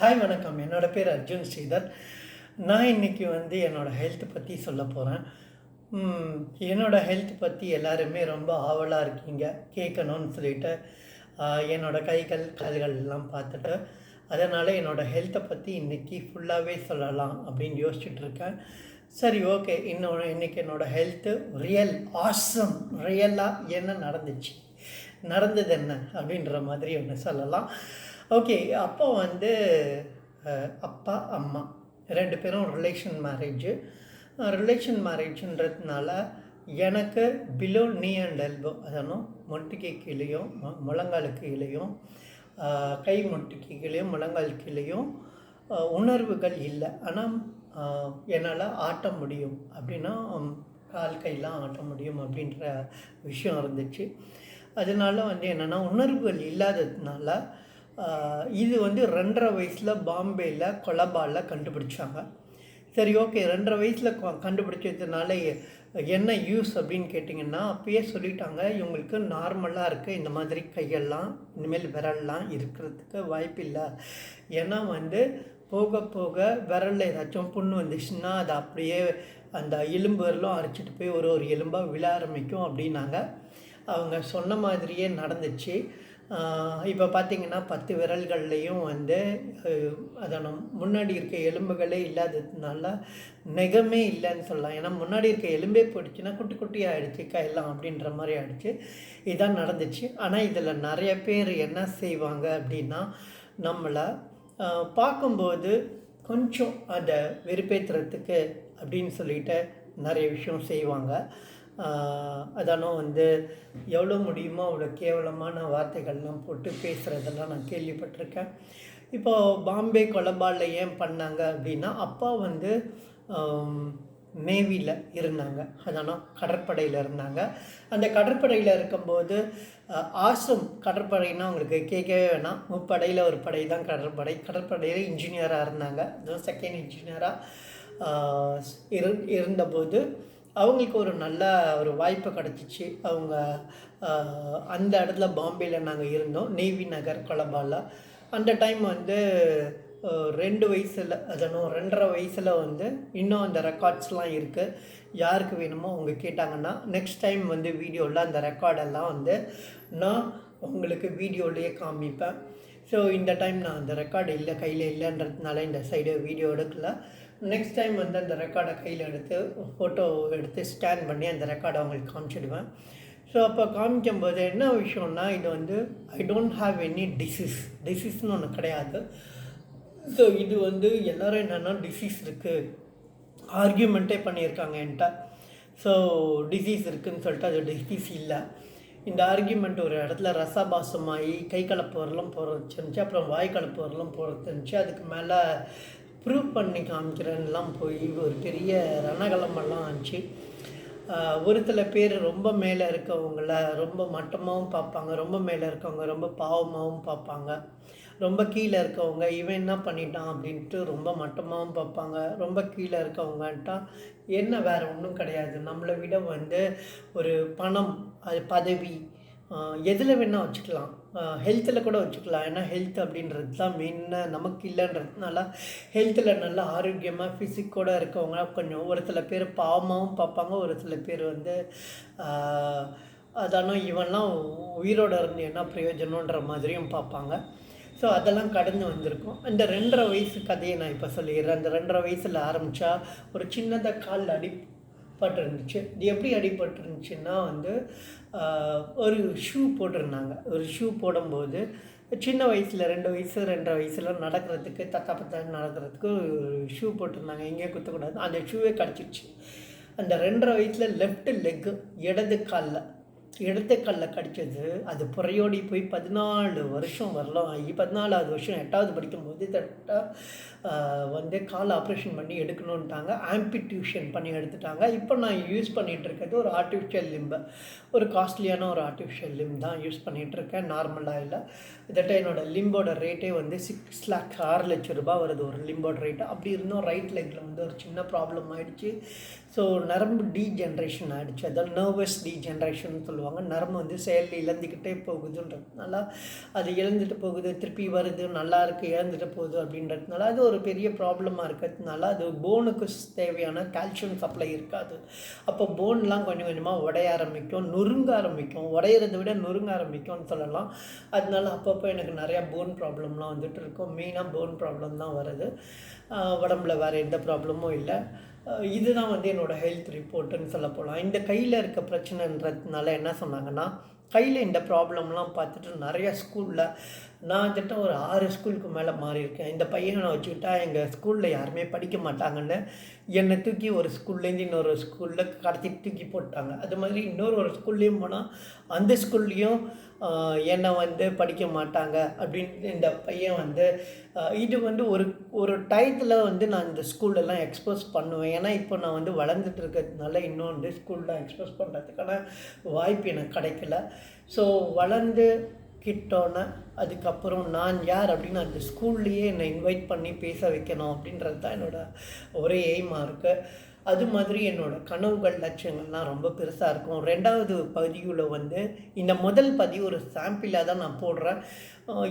Hi வணக்கம். என்னோடய பேர் அர்ஜுன் ஸ்ரீதர். நான் இன்றைக்கி வந்து என்னோடய ஹெல்த் பற்றி சொல்ல போகிறேன் என்னோடய ஹெல்த் பற்றி எல்லாருமே ரொம்ப ஆவலாக இருக்கீங்க. கேட்கணும்னு சொல்லிட்டு என்னோடய கைகள் கால்கள் எல்லாம் பார்த்துட்டு அதனால் என்னோடய ஹெல்த்தை பற்றி இன்றைக்கி ஃபுல்லாகவே சொல்லலாம் அப்படின்னு யோசிச்சுட்ருக்கேன் சரி ஓகே இன்னொன்று இன்றைக்கி என்னோடய ஹெல்த்து ரியல் ஆசம் ரியலாக என்ன நடந்துச்சு? நடந்தது என்ன? அப்படின்ற மாதிரி ஒன்று சொல்லலாம். ஓகே அப்போ வந்து அப்பா அம்மா ரெண்டு பேரும் ரிலேஷன் மேரேஜு ரிலேஷன் மேரேஜுன்றதுனால எனக்கு பிலோ நீ அண்ட் எல்போ அதனும் முட்டிக்கு கீழேயும் முழங்காலுக்கு கீழேயும் கை முட்டிக்கு கீழேயும் முழங்கால் கீழேயும் உணர்வுகள் இல்லை. ஆனால் என்னால் ஆட்ட முடியும். அப்படின்னா கால் கையெல்லாம் ஆட்ட முடியும் அப்படின்ற விஷயம் இருந்துச்சு. அதனால வந்து என்னென்னா உணர்வுகள் இல்லாததுனால இது வந்து ரெண்டரை வயசில் பாம்பேயில் கொலபாலில் கண்டுபிடிச்சாங்க. சரி ஓகே ரெண்டரை வயசில் கண்டுபிடிச்சதுனால என்ன யூஸ் அப்படின்னு கேட்டிங்கன்னா அப்பயே சொல்லிட்டாங்க இவங்களுக்கு நார்மலாக இருக்குது இந்த மாதிரி கையெல்லாம் இனிமேல் விரல்லாம் இருக்கிறதுக்கு வாய்ப்பில்லை ஏன்னா வந்து போக போக விரலில் ஏதாச்சும் புண்ணு வந்துச்சுன்னா அது அப்படியே அந்த எலும்பு விரலும் அரைச்சிட்டு போய் ஒரு ஒரு எலும்பாக விழ ஆரம்பிக்கும் அப்படின்னாங்க. அவங்க சொன்ன மாதிரியே நடந்துச்சு. இப்போ பார்த்தீங்கன்னா பத்து விரல்கள்லேயும் வந்து அதை முன்னாடி இருக்க எலும்புகளே இல்லாததுனால நெகமே இல்லைன்னு சொல்லலாம். ஏன்னா முன்னாடி இருக்க எலும்பே போயிடுச்சுன்னா குட்டி குட்டி ஆகிடுச்சு கையெல்லாம் அப்படின்ற மாதிரி ஆகிடுச்சு இதான் நடந்துச்சு. ஆனால் இதில் நிறைய பேர் என்ன செய்வாங்க அப்படின்னா நம்மளை பார்க்கும்போது கொஞ்சம் அதை வெறுப்பேற்றுறதுக்கு அப்படின்னு சொல்லிட்டு நிறைய விஷயம் செய்வாங்க. அதனால் வந்து எவ்வளோ முடியுமோ அவ்வளோ கேவலமான வார்த்தைகள்லாம் போட்டு பேசுகிறதெல்லாம் நான் கேள்விப்பட்டிருக்கேன். இப்போது பாம்பே கொலபாலில் ஏன் பண்ணாங்க அப்படின்னா அப்பா வந்து நேவியில் இருந்தாங்க. அதனால் கடற்படையில் இருந்தாங்க. அந்த கடற்படையில் இருக்கும்போது ஆசும் கடற்படைன்னா உங்களுக்கு கேட்கவே வேணாம். முப்படையில் ஒரு படை தான் கடற்படை. கடற்படையில் இன்ஜினியராக இருந்தாங்க. அதுவும் செகண்ட் இன்ஜினியராக இரு இருந்தபோது அவங்களுக்கு ஒரு நல்ல ஒரு வாய்ப்பு கிடச்சிச்சு. அவங்க அந்த இடத்துல பாம்பேயில் நாங்கள் இருந்தோம். நேவி நகர் கொலம்பாவில் அந்த டைம் வந்து ரெண்டு வயசில் அதனும் ரெண்டரை வயசில் வந்து இன்னும் அந்த ரெக்கார்ட்ஸ்லாம் இருக்குது யாருக்கு வேணுமோ அவங்க கேட்டாங்கன்னா நெக்ஸ்ட் டைம் வந்து வீடியோவில் அந்த ரெக்கார்டெல்லாம் வந்து நான் உங்களுக்கு வீடியோலேயே காமிப்பேன். ஸோ இந்த டைம் நான் அந்த ரெக்கார்டு இல்லை கையில் இல்லைன்றதுனால இந்த சைடு வீடியோ எடுக்கல. நெக்ஸ்ட் டைம் வந்து அந்த ரெக்கார்டை கையில் எடுத்து ஃபோட்டோ எடுத்து ஸ்கேன் பண்ணி அந்த ரெக்கார்டை அவங்களுக்கு காமிச்சிடுவேன். ஸோ அப்போ காமிக்கும்போது என்ன விஷயம்னா இது வந்து I don't have any disease டிசீஸ்னு ஒன்று கிடையாது. ஸோ இது வந்து எல்லோரும் என்னென்னா டிசீஸ் இருக்குது ஆர்கியூமெண்ட்டே பண்ணியிருக்காங்க என்கிட்ட. ஸோ டிசீஸ் இருக்குதுன்னு சொல்லிட்டு அது டிசீஸ் இல்லை. இந்த ஆர்கியூமெண்ட் ஒரு இடத்துல ரசாபாசமாகி கை கலப்பு வரலாம் போகிறது இருந்துச்சு அப்புறம் வாய் கலப்பு வரலாம் போகிறது இருந்துச்சு அதுக்கு மேலே ப்ரூவ் பண்ணி காமிக்கிறேன்லாம் போய் ஒரு பெரிய ரணகலமெல்லாம் ஆச்சு. ஒரு சில பேர் ரொம்ப மேலே இருக்கவங்கள ரொம்ப மட்டமாகவும் பார்ப்பாங்க ரொம்ப மேலே இருக்கவங்க ரொம்ப பாவமாகவும் பார்ப்பாங்க ரொம்ப கீழே இருக்கவங்க இவன் என்ன பண்ணிட்டான் அப்படின்ட்டு ரொம்ப மட்டமாகவும் பார்ப்பாங்க ரொம்ப கீழே இருக்கவங்கன்ட்டா என்ன வேறு ஒன்றும் கிடையாது. நம்மளை விட வந்து ஒரு பணம் அது பதவி எதில் வேணால் வச்சுக்கலாம். ஹெல்த்தில் கூட வச்சுக்கலாம். ஏன்னா ஹெல்த் அப்படின்றது தான் மெயினாக நமக்கு இல்லைன்றதுனால ஹெல்த்தில் நல்லா ஆரோக்கியமாக ஃபிசிக்கோடு இருக்கவங்க கொஞ்சம் ஒரு சில பேர் பாவமாகவும் பார்ப்பாங்க. ஒரு சில பேர் வந்து ஆஹ், அதானோ இவன்லாம் உயிரோட இருந்து என்ன பிரயோஜனன்ற மாதிரியும் பார்ப்பாங்க. ஸோ அதெல்லாம் கடந்து வந்திருக்கும். அந்த ரெண்டரை வயசு கதையை நான் இப்போ சொல்லிடுறேன். அந்த ரெண்டரை வயசில் ஆரம்பித்தா ஒரு சின்னதாக காலில் அடி இருந்துச்சு இது எப்படி அடிபட்டுருந்துச்சுன்னா வந்து ஒரு ஷூ போட்டிருந்தாங்க. ஒரு ஷூ போடும்போது சின்ன வயசில் ரெண்டு வயசு ரெண்டரை வயசில் நடக்கிறதுக்கு தத்தா நடக்கிறதுக்கு ஒரு ஷூ போட்டிருந்தாங்க. எங்கேயும் குத்தக்கூடாது அந்த ஷூவே கிடச்சிருச்சு. அந்த ரெண்டரை வயசில் லெஃப்ட் லெக்கு இடது காலில். இடது காலில் கடிச்சது. அது புறையோடி போய் பதினாலு வருஷம் வரலாம். ஆகி பதினாலாவது வருஷம் எட்டாவது படிக்கும்போது கரெக்டாக வந்து கால் ஆப்ரேஷன் பண்ணி எடுக்கணுன்ட்டாங்க ஆம்பிடியூஷன் பண்ணி எடுத்துட்டாங்க. இப்போ நான் யூஸ் பண்ணிகிட்டு இருக்கிறது ஒரு ஆர்டிஃபிஷியல் லிம்பை. ஒரு காஸ்ட்லியான ஒரு ஆர்டிஃபிஷியல் லிம் தான் யூஸ் பண்ணிகிட்ருக்கேன் நார்மலாக இல்லை. இதட்ட என்னோடய லிம்போட ரேட்டே வந்து சிக்ஸ் லேக் ஆறு லட்ச ரூபாய் வருது ஒரு லிம்போட ரேட்டு. அப்படி இருந்தும் ரைட் லெக்கில் வந்து ஒரு சின்ன ப்ராப்ளம் ஆகிடுச்சு ஸோ நரம்பு டீ ஜென்ரேஷன் ஆகிடுச்சு அதாவது நர்வஸ் டீ ஜென்ரேஷன் சொல்லுவாங்க. சொல்லுவாங்க. நரம்பு வந்து செயல் இழந்துக்கிட்டே போகுதுன்றதுனால அது இழந்துட்டு போகுது திருப்பி வருது நல்லா இருக்குது இழந்துட்டு போகுது அப்படின்றதுனால அது ஒரு பெரிய ப்ராப்ளமாக இருக்கிறதுனால அது போனுக்கு தேவையான கால்சியம் சப்ளை இருக்காது. அப்போ போன்லாம் கொஞ்சம் கொஞ்சமாக உடைய ஆரம்பிக்கும் நொறுங்க ஆரம்பிக்கும். உடையிறத விட நொறுங்க ஆரம்பிக்கும்னு சொல்லலாம். அதனால அப்பப்போ எனக்கு நிறையா போன் ப்ராப்ளம்லாம் வந்துட்டு இருக்கும். மெயினாக போன் ப்ராப்ளம் தான் வருது. உடம்புல வேறு எந்த ப்ராப்ளமும் இல்லை. இதுதான் வந்து என்னோடய ஹெல்த் ரிப்போர்ட்டுன்னு சொல்ல போகலாம் இந்த கையில் இருக்க பிரச்சனைன்றதுனால என்ன சொன்னாங்கன்னா கையில் இந்த ப்ராப்ளம்லாம் பார்த்துட்டு நிறையா ஸ்கூலில் நான் கிட்ட ஒரு ஆறு ஸ்கூலுக்கு மேலே மாறியிருக்கேன். இந்த பையனை வச்சுக்கிட்டா எங்கள் ஸ்கூலில் யாருமே படிக்க மாட்டாங்கன்னு என்னை தூக்கி ஒரு ஸ்கூல்லேருந்து இன்னொரு ஸ்கூலில் கடத்தி தூக்கி போட்டாங்க அது மாதிரி இன்னொரு ஒரு ஸ்கூல்லேயும் போனால் அந்த ஸ்கூல்லேயும் என்னை வந்து படிக்க மாட்டாங்க அப்படின்ட்டு இந்த பையன் வந்து இது வந்து ஒரு ஒரு டயத்தில் வந்து நான் இந்த ஸ்கூல்லலாம் எக்ஸ்போஸ் பண்ணுவேன். ஏன்னா இப்போ நான் வந்து வளர்ந்துட்டு இருக்கிறதுனால இன்னும் வந்து எக்ஸ்போஸ் பண்ணுறதுக்கான வாய்ப்பு எனக்கு கிடைக்கல. ஸோ வளர்ந்து கிட்டோன்னே அதுக்கப்புறம் நான் யார் அப்படின்னு அந்த ஸ்கூல்லையே என்னை இன்வைட் பண்ணி பேச வைக்கணும் அப்படின்றது தான் என்னோடய ஒரே எய்மாக இருக்குது அது மாதிரி என்னோட கனவுகள் லட்சியங்கள்லாம் ரொம்ப பெருசாக இருக்கும். ரெண்டாவது பதிவில் வந்து இந்த முதல் பதிவு ஒரு சாம்பிளாக தான் நான் போடுறேன்.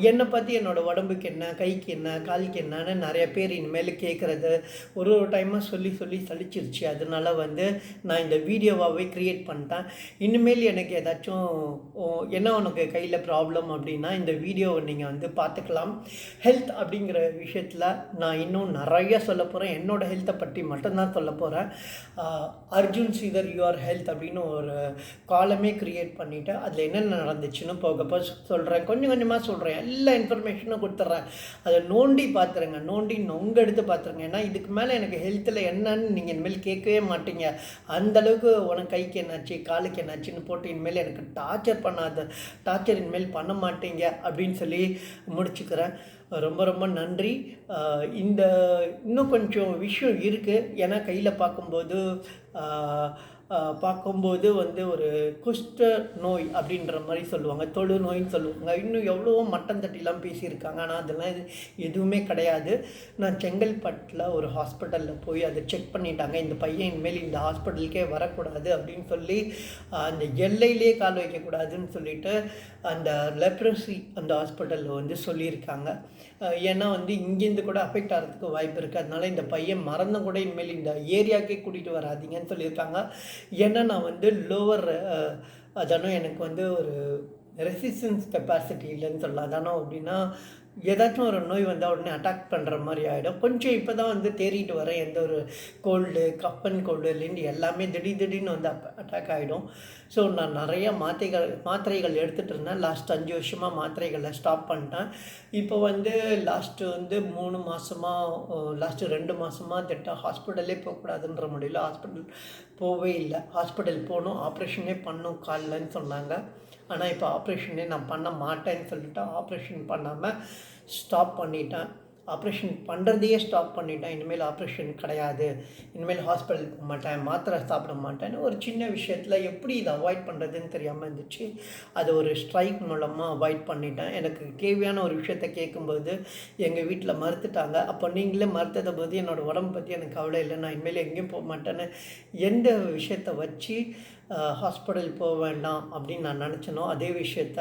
என்னை பற்றி என்னோடய உடம்புக்கு என்ன கைக்கு என்ன காலுக்கு என்னன்னு நிறைய பேர் இனிமேல் கேட்குறது ஒரு ஒரு டைமாக சொல்லி சொல்லி சலிச்சிருச்சு. அதனால வந்து நான் இந்த வீடியோவாகவே க்ரியேட் பண்ணிட்டேன். இனிமேல் எனக்கு ஏதாச்சும் என்ன உனக்கு கையில் ப்ராப்ளம் அப்படின்னா இந்த வீடியோவை நீங்கள் வந்து பார்த்துக்கலாம். ஹெல்த் அப்படிங்கிற விஷயத்தில் நான் இன்னும் நிறைய சொல்ல போகிறேன் என்னோட ஹெல்த்தை பற்றி மட்டும்தான் சொல்ல போகிறேன் அர்ஜுன் ஸ்ரீதர் யுவர் ஹெல்த் அப்படின்னு ஒரு காலமே க்ரியேட் பண்ணிவிட்டு அதில் என்னென்ன நடந்துச்சுன்னு போக போக சொல்கிறேன் கொஞ்சம் கொஞ்சமாக சொல்கிறேன் எல்லா இன்ஃபர்மேஷனும் கொடுத்துட்றேன். அதை நோண்டி பார்த்துருங்க. நோண்டி நொங்க எடுத்து பார்த்துருங்க. ஏன்னா இதுக்கு மேலே எனக்கு ஹெல்த்தில் என்னன்னு நீங்கள் இனிமேல் கேட்கவே மாட்டீங்க. அந்த அளவுக்கு உனக்கு கைக்கு என்னாச்சு காலுக்கு என்னாச்சுன்னு போட்டு இனிமேல் எனக்கு டார்ச்சர் பண்ணாத டார்ச்சர் இனிமேல் பண்ண மாட்டீங்க அப்படின்னு சொல்லி முடிச்சுக்கிறேன். ரொம்ப ரொம்ப நன்றி. இந்த இன்னும் கொஞ்சம் விஷயம் இருக்குது ஏன்னா கையில் பார்க்கும்போது பார்க்கும்போது வந்து ஒரு குஷ்ட நோய் அப்படின்ற மாதிரி சொல்லுவாங்க. தொழு நோயின்னு சொல்லுவாங்க. இன்னும் எவ்வளவோ மட்டம் தட்டிலாம் பேசியிருக்காங்க. ஆனால் அதெல்லாம் இது எதுவுமே கிடையாது. நான் செங்கல்பட்டில் ஒரு ஹாஸ்பிட்டலில் போய் அதை செக் பண்ணிட்டாங்க. இந்த பையன் இனிமேல் இந்த ஹாஸ்பிட்டலுக்கே வரக்கூடாது அப்படின்னு சொல்லி அந்த எல்லையிலே கால் வைக்கக்கூடாதுன்னு சொல்லிட்டு அந்த லெப்ரசி அந்த ஹாஸ்பிட்டலில் வந்து சொல்லியிருக்காங்க. ஏன்னா வந்து இங்கேருந்து கூட அஃபெக்ட் ஆகிறதுக்கு வாய்ப்பு இருக்குது அதனால் இந்த பையன் மறந்தும் கூட இனிமேல் இந்த ஏரியாக்கே கூட்டிகிட்டு வராதீங்கன்னு சொல்லியிருக்காங்க. ஏன்னா நான் வந்து லோவர் அதானோ எனக்கு வந்து ஒரு ரெசிஸ்டன்ஸ் கெப்பாசிட்டி இல்லைன்னு சொல்லலாம். அதானோ அப்படின்னா ஏதாச்சும் ஒரு நோய் வந்தால் உடனே அட்டாக் பண்ணுற மாதிரி ஆகிடும் கொஞ்சம் இப்போ தான் வந்து தேறிட்டு வரேன் எந்த ஒரு கோல்டு கப்பன் கோல்டுலேருந்து எல்லாமே திடீர் திடீர்னு வந்து அப் அட்டாக் ஆகிடும் ஸோ நான் நிறைய மாத்திரைகள் மாத்திரைகள் எடுத்துகிட்டு இருந்தேன். லாஸ்ட் அஞ்சு வருஷமாக மாத்திரைகளை ஸ்டாப் பண்ணிட்டேன். இப்போ வந்து லாஸ்ட்டு வந்து மூணு மாதமாக லாஸ்ட்டு ரெண்டு மாதமாக திட்ட ஹாஸ்பிட்டலே போகக்கூடாதுன்ற முடியல. ஹாஸ்பிட்டல் போவே இல்லை. ஹாஸ்பிட்டல் போகணும். ஆப்ரேஷனே பண்ணும் கால்லன்னு சொன்னாங்க. ஆனால் இப்போ ஆப்ரேஷனே நான் பண்ண மாட்டேன்னு சொல்லிட்டு ஆப்ரேஷன் பண்ணாமல் ஸ்டாப் பண்ணிட்டேன். ஆப்ரேஷன் பண்ணுறதையே ஸ்டாப் பண்ணிட்டேன். இனிமேல் ஆப்ரேஷன் கிடையாது. இனிமேல் ஹாஸ்பிட்டல் போக மாட்டேன். மாத்திரை சாப்பிட மாட்டேன்னு ஒரு சின்ன விஷயத்தில் எப்படி இதை அவாய்ட் பண்ணுறதுன்னு தெரியாமல் இருந்துச்சு. அதை ஒரு ஸ்ட்ரைக் மூலமாக அவாய்ட் பண்ணிட்டேன். எனக்கு தேவையான ஒரு விஷயத்த கேட்கும்போது எங்கள் வீட்டில் மறுத்துட்டாங்க. அப்போ நீங்களே மறுத்ததை போது என்னோடய உடம்பு பற்றி எனக்கு கவலை இல்லை. நான் இனிமேல் எங்கேயும் போக மாட்டேன்னு எந்த விஷயத்தை வச்சு ஹாஸ்பிட்டல் போக வேண்டாம் அப்படின்னு நான் நினச்சனோ அதே விஷயத்த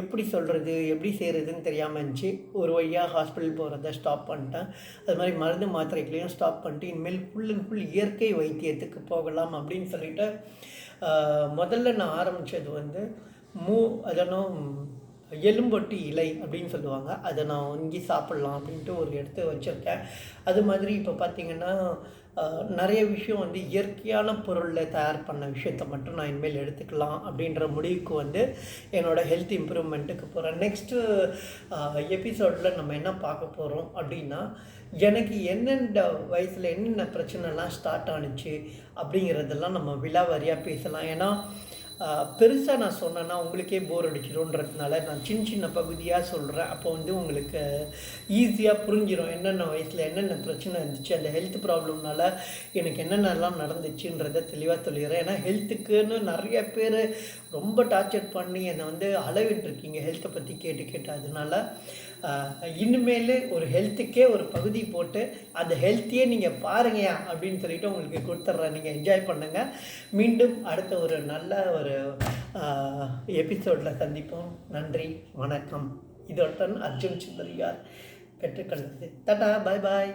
எப்படி சொல்கிறது எப்படி செய்கிறதுன்னு தெரியாமல் இருந்துச்சு. ஒரு வழியாக ஹாஸ்பிட்டல் போகிறத ஸ்டாப் பண்ணிட்டேன். அது மாதிரி மருந்து மாத்திரைகளையும் ஸ்டாப் பண்ணிட்டு இனிமேல் ஃபுல் அண்ட் ஃபுல் இயற்கை வைத்தியத்துக்கு போகலாம் அப்படின்னு சொல்லிட்டு முதல்ல நான் ஆரம்பித்தது வந்து மூ அதனும் எலும்பொட்டி இலை அப்படின்னு சொல்லுவாங்க. அதை நான் வாங்கி சாப்பிட்லாம் அப்படின்ட்டு ஒரு எடுத்து வச்சுருக்கேன். அது மாதிரி இப்போ பார்த்திங்கன்னா நிறைய விஷயம் வந்து இயற்கையான பொருளில் தயார் பண்ண விஷயத்த மட்டும் நான் இனிமேல் எடுத்துக்கலாம் அப்படின்ற முடிவுக்கு வந்து என்னோடய ஹெல்த் இம்ப்ரூவ்மெண்ட்டுக்கு போகிறேன் நெக்ஸ்ட்டு எபிசோடில் நம்ம என்ன பார்க்க போகிறோம் அப்படின்னா எனக்கு என்னென்ன வயசில் என்னென்ன பிரச்சனைலாம் ஸ்டார்ட் ஆனுச்சு அப்படிங்கிறதெல்லாம் நம்ம விலாவாரியாக பேசலாம். ஏன்னா பெருசாக நான் சொன்னேன்னா உங்களுக்கே போர் அடிச்சிடும்ன்றதுனால நான் சின்ன சின்ன பகுதியாக சொல்கிறேன் அப்போ வந்து உங்களுக்கு ஈஸியாக புரிஞ்சிடும் என்னென்ன வயசில் என்னென்ன பிரச்சனை இருந்துச்சு அந்த ஹெல்த் ப்ராப்ளம்னால எனக்கு என்னென்னலாம் நடந்துச்சுன்றதை தெளிவாக சொல்லிடுறேன். ஏன்னா ஹெல்த்துக்குன்னு நிறைய பேர் ரொம்ப டார்ச்சர் பண்ணி என்னை வந்து அளவிட்டுருக்கீங்க ஹெல்த்தை பற்றி கேட்டு கேட்டு. அதனால இனிமேல் ஒரு ஹெல்த்துக்கே ஒரு பகுதி போட்டு அந்த ஹெல்த்தையே நீங்கள் பாருங்கயா அப்படின்னு சொல்லிட்டு உங்களுக்கு கொடுத்துட்றேன் நீங்கள் என்ஜாய் பண்ணுங்கள் மீண்டும் அடுத்த ஒரு நல்ல ஒரு எபிசோடில் சந்திப்போம். நன்றி வணக்கம். இதோடன் அர்ஜுன் சுந்தரியார் பெற்றுக்கொள்வது தட்டா பாய் பாய்